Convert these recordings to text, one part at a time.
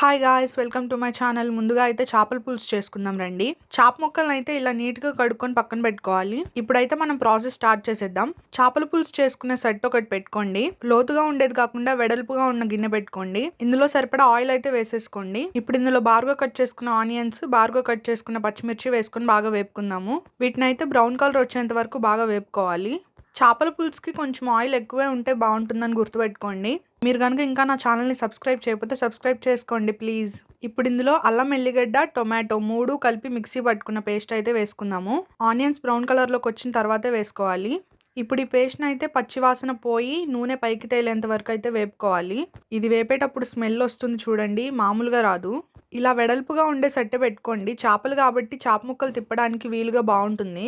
Hi guys welcome to my channel ముందుగా అయితే చేపల పులుసు చేసుకుందాం రండి. చేప ముక్కలను అయితే ఇలా నీట్గా కడుక్కొని పక్కన పెట్టుకోవాలి. ఇప్పుడైతే మనం ప్రాసెస్ స్టార్ట్ చేసేద్దాం. చేపల పులుసు చేసుకునే సెట్ ఒకటి పెట్టుకోండి. లోతుగా ఉండేది కాకుండా వెడల్పుగా ఉన్న గిన్నె పెట్టుకోండి. ఇందులో సరిపడా ఆయిల్ అయితే వేసేసుకోండి. ఇప్పుడు ఇందులో బారుగా కట్ చేసుకున్న ఆనియన్స్ బారుగా కట్ చేసుకున్న పచ్చిమిర్చి వేసుకొని బాగా వేపుకుందాము. వీటిని అయితే బ్రౌన్ కలర్ వచ్చేంత వరకు బాగా వేపుకోవాలి. చేపల పులుసుకి కొంచెం ఆయిల్ ఎక్కువే ఉంటే బాగుంటుందని గుర్తుపెట్టుకోండి. మీరు కనుక ఇంకా నా ఛానల్ని సబ్స్క్రైబ్ చేయకపోతే సబ్స్క్రైబ్ చేసుకోండి ప్లీజ్. ఇప్పుడు ఇందులో అల్లం ఎల్లిగడ్డ టొమాటో మూడు కలిపి మిక్సీ పట్టుకున్న పేస్ట్ అయితే వేసుకుందాము. ఆనియన్స్ బ్రౌన్ కలర్లోకి వచ్చిన తర్వాతే వేసుకోవాలి. ఇప్పుడు ఈ పేస్ట్ని అయితే పచ్చివాసన పోయి నూనె పైకి తేలేంత వరకు అయితే వేపుకోవాలి. ఇది వేపేటప్పుడు స్మెల్ వస్తుంది చూడండి మామూలుగా రాదు. ఇలా వెడల్పుగా ఉండే సెట్ పెట్టుకోండి. చేపలు కాబట్టి చేప ముక్కలు తిప్పడానికి వీలుగా బాగుంటుంది.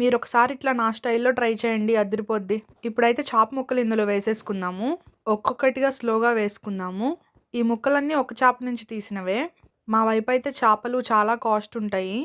మీరు ఒకసారి ఇట్లా నా స్టైల్లో ట్రై చేయండి అదిరిపోద్ది. ఇప్పుడైతే చాప ముక్కలు ఇందులో వేసేసుకుందాము. ఒక్కొక్కటిగా స్లోగా వేసుకుందాము. ఈ ముక్కలన్నీ ఒక చేప నుంచి తీసినవే. మా వైపు అయితే చేపలు చాలా కాస్ట్ ఉంటాయి.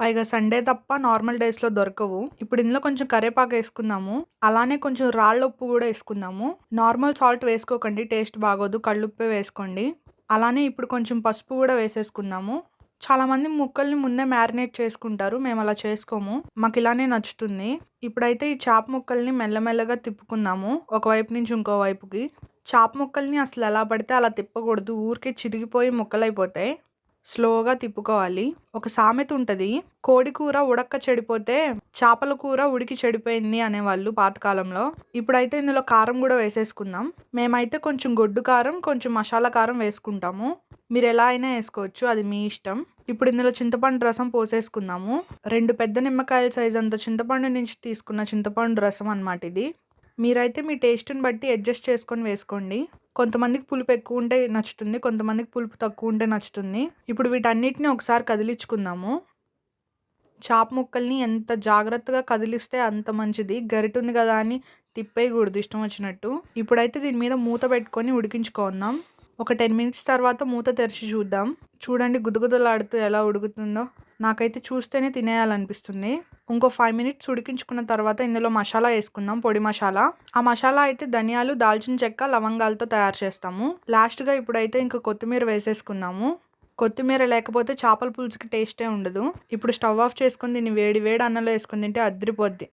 పైగా సండే తప్ప నార్మల్ డేస్లో దొరకవు. ఇప్పుడు ఇందులో కొంచెం కరేపాకు వేసుకుందాము. అలానే కొంచెం రాళ్ళ ఉప్పు కూడా వేసుకుందాము. నార్మల్ సాల్ట్ వేసుకోకండి టేస్ట్ బాగోదు కళ్ళుప్పే వేసుకోండి. అలానే ఇప్పుడు కొంచెం పసుపు కూడా వేసేసుకుందాము. చాలామంది ముక్కల్ని ముందే మ్యారినేట్ చేసుకుంటారు మేము అలా చేసుకోము. మాకు ఇలానే నచ్చుతుంది. ఇప్పుడైతే ఈ చాప ముక్కల్ని మెల్లమెల్లగా తిప్పుకుందాము ఒకవైపు నుంచి ఇంకో వైపుకి. చాప ముక్కల్ని అసలు ఎలా పడితే అలా తిప్పకూడదు ఊరికే చిరిగిపోయి ముక్కలైపోతాయి. స్లోగా తిప్పుకోవాలి. ఒక సామెత ఉంటుంది కోడి కూర ఉడక్క చెడిపోతే చేపల కూర ఉడికి చెడిపోయింది అనేవాళ్ళు పాతకాలంలో. ఇప్పుడైతే ఇందులో కారం కూడా వేసేసుకుందాం. మేమైతే కొంచెం గొడ్డు కారం కొంచెం మసాలా కారం వేసుకుంటాము. మీరు ఎలా అయినా వేసుకోవచ్చు అది మీ ఇష్టం. ఇప్పుడు ఇందులో చింతపండు రసం పోసేసుకుందాము. రెండు పెద్ద నిమ్మకాయల సైజ్ అంత చింతపండు నుంచి తీసుకున్న చింతపండు రసం అనమాట ఇది. మీరైతే మీ టేస్ట్ని బట్టి అడ్జస్ట్ చేసుకొని వేసుకోండి. కొంతమందికి పులుపు ఎక్కువ ఉంటే నచ్చుతుంది కొంతమందికి పులుపు తక్కువ ఉంటే నచ్చుతుంది. ఇప్పుడు వీటన్నిటిని ఒకసారి కదిలించుకుందాము. చాప ముక్కల్ని ఎంత జాగ్రత్తగా కదిలిస్తే అంత మంచిది. గరిట ఉంది కదా అని తిప్పేయకూడదు ఇష్టం వచ్చినట్టు. ఇప్పుడైతే దీని మీద మూత పెట్టుకొని ఉడికించుకుందాం. ఒక టెన్ మినిట్స్ తర్వాత మూత తెరిచి చూద్దాం. చూడండి గుదగుదలాడుతూ ఎలా ఉడుకుతుందో. నాకైతే చూస్తేనే తినేయాలనిపిస్తుంది. ఇంకో ఫైవ్ మినిట్స్ ఉడికించుకున్న తర్వాత ఇందులో మసాలా వేసుకుందాం పొడి మసాలా. ఆ మసాలా అయితే ధనియాలు దాల్చిన చెక్క లవంగాలతో తయారు చేస్తాము. లాస్ట్గా ఇప్పుడైతే ఇంకా కొత్తిమీర వేసేసుకుందాము. కొత్తిమీర లేకపోతే చేపల పులుసుకి టేస్టే ఉండదు. ఇప్పుడు స్టవ్ ఆఫ్ చేసుకుని దీన్ని వేడి వేడి అన్నంలో వేసుకుని తింటే అద్దరిపోద్ది